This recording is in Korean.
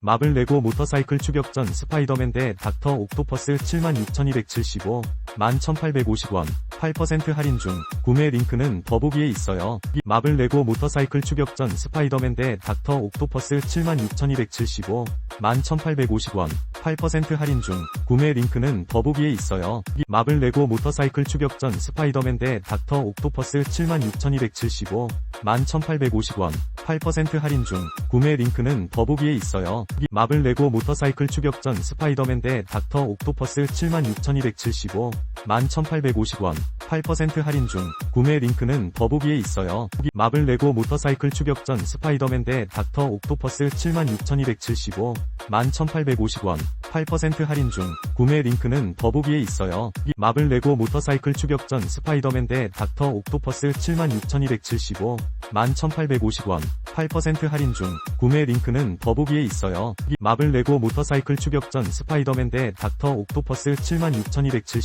마블 레고 모터사이클 추격전 스파이더맨 대 닥터 옥토퍼스 76,275, 11,850원, 8% 할인 중, 구매 링크는 더보기에 있어요. 마블 레고 모터사이클 추격전 스파이더맨 대 닥터 옥토퍼스 76,275, 11,850원, 8% 할인 중, 구매 링크는 더보기에 있어요. 마블 레고 모터사이클 추격전 스파이더맨 대 닥터 옥토퍼스 76,275, 11,850원, 8% 할인 중, 구매 링크는 더보기에 있어요. 마블 레고 모터사이클 추격전 스파이더맨 대 닥터 옥토퍼스 76,275, 11,850원, 8% 할인 중, 구매 링크는 더보기에 있어요. 마블 레고 모터사이클 추격전 스파이더맨 대 닥터 옥토퍼스 76,275, 11,850원, 8% 할인 중, 구매 링크는 더보기에 있어요. 마블 레고 모터사이클 추격전 스파이더맨 대 닥터 옥토퍼스 76,275, 11,850원, 8% 할인 중, 구매 링크는 더보기에 있어요. 마블 레고 모터사이클 추격전 스파이더맨 대 닥터 옥토퍼스 76,275